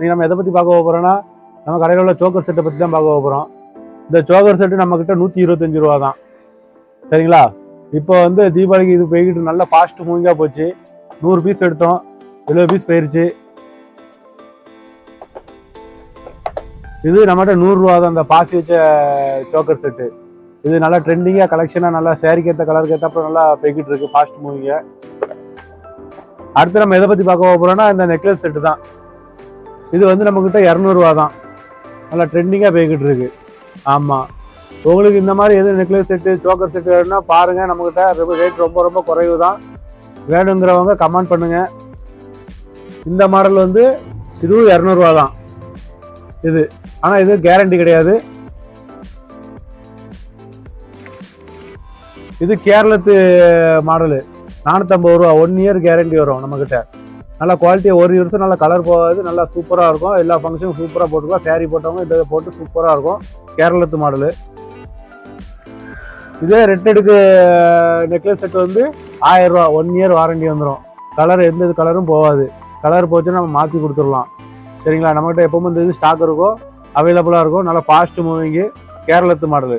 இன்னைக்கு நம்ம எதை பற்றி பார்க்க போகிறோம்னா நம்ம கடையில் உள்ள சோக்கர் செட்டை பற்றி தான் பார்க்க போகிறோம் இந்த சோக்கர் செட்டு நம்மக்கிட்ட நூற்றி இருபத்தஞ்சி ரூபா தான். சரிங்களா? இப்போ வந்து தீபாவளிக்கு இது போய்கிட்டு நல்லா ஃபாஸ்ட் மூவிங்காக போச்சு. நூறு பீஸ் எடுத்தோம். எழுபது பீஸ் போயிருச்சு. இது நம்மகிட்ட நூறுரூவா தான் இந்த பாசி வச்ச சோக்கர் செட்டு இது நல்லா ட்ரெண்டிங்காக கலெக்ஷனாக நல்லா சேரீக்கு ஏற்ற கலருக்கு ஏற்றப்ப நல்லா போய்கிட்டு இருக்கு ஃபாஸ்ட் மூவிங்க அடுத்து நம்ம எதை பற்றி பார்க்க போகிறோம்னா இந்த நெக்லஸ் செட்டு தான். இது வந்து நம்மக்கிட்ட இரநூறுவா தான் நல்லா ட்ரெண்டிங்காக போய்கிட்டு இருக்கு ஆமாம் உங்களுக்கு இந்த மாதிரி எது நெக்லஸ் செட்டு சோக்கர் செட்டு வேணும்னா பாருங்கள் நம்மக்கிட்ட ரொம்ப ரேட் ரொம்ப ரொம்ப குறைவு தான் வேணுங்கிறவங்க கமெண்ட் பண்ணுங்கள் இந்த மாடல் வந்து இதுவும் இரநூறுவா தான் இது. ஆனால் இது கேரண்டி கிடையாது. இது கேரளத்து மாடலு நானூற்றம்பது ரூபா ஒன் இயர் கேரண்டி வரும் நம்மக்கிட்ட நல்லா குவாலிட்டி ஒரு வருஷம் நல்லா கலர் போகாது நல்லா சூப்பராக இருக்கும். எல்லா ஃபங்க்ஷனும் சூப்பராக போட்டுக்கலாம். சேரீ போட்டவங்க இதை போட்டு சூப்பராக இருக்கும். கேரளத்து மாடலு இதே ரெட்டடுக்கு நெக்லஸ் செட் வந்து ஆயிரரூவா ஒன் இயர் வாரண்டி வந்துடும் கலர் எந்த கலரும் போகாது. கலர் போச்சுன்னா நம்ம மாற்றி கொடுத்துடலாம். சரிங்களா? நம்மகிட்ட எப்பவும் இந்த இது ஸ்டாக் இருக்கும் அவைலபிளாக இருக்கும் நல்லா ஃபாஸ்ட் மூவிங்கு கேரளத்து மாடலு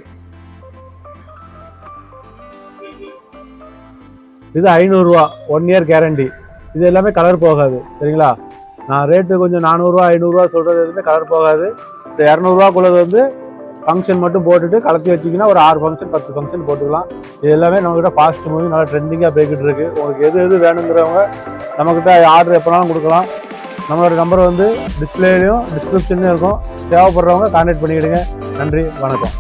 இது ஐநூறுரூவா ஒன் இயர் கேரண்டி இது எல்லாமே கலர் போகாது சரிங்களா? நான் ரேட்டு கொஞ்சம் நானூறுரூவா ஐநூறுரூவா சொல்கிறது எதுவுமே கலர் போகாது. இந்த இரநூறுவாக்குள்ளது வந்து ஃபங்க்ஷன் மட்டும் போட்டுட்டு கலத்தி வச்சிங்கன்னா ஒரு ஆறு ஃபங்க்ஷன் பத்து ஃபங்க்ஷன் போட்டுக்கலாம். இது எல்லாமே நம்மக்கிட்ட ஃபாஸ்ட் மூவி நல்லா ட்ரெண்டிங்காக போய்கிட்டு இருக்கு. உங்களுக்கு எது எது வேணுங்கிறவங்க நம்மக்கிட்ட ஆர்டர் எப்போனாலும் கொடுக்கலாம். நம்மளோட நம்பர் வந்து டிஸ்பிளேலையும் டிஸ்கிரிப்ஷன்லையும் இருக்கும். தேவைப்படுறவங்க கான்டாக்ட் பண்ணிக்கிடுங்க. நன்றி வணக்கம்.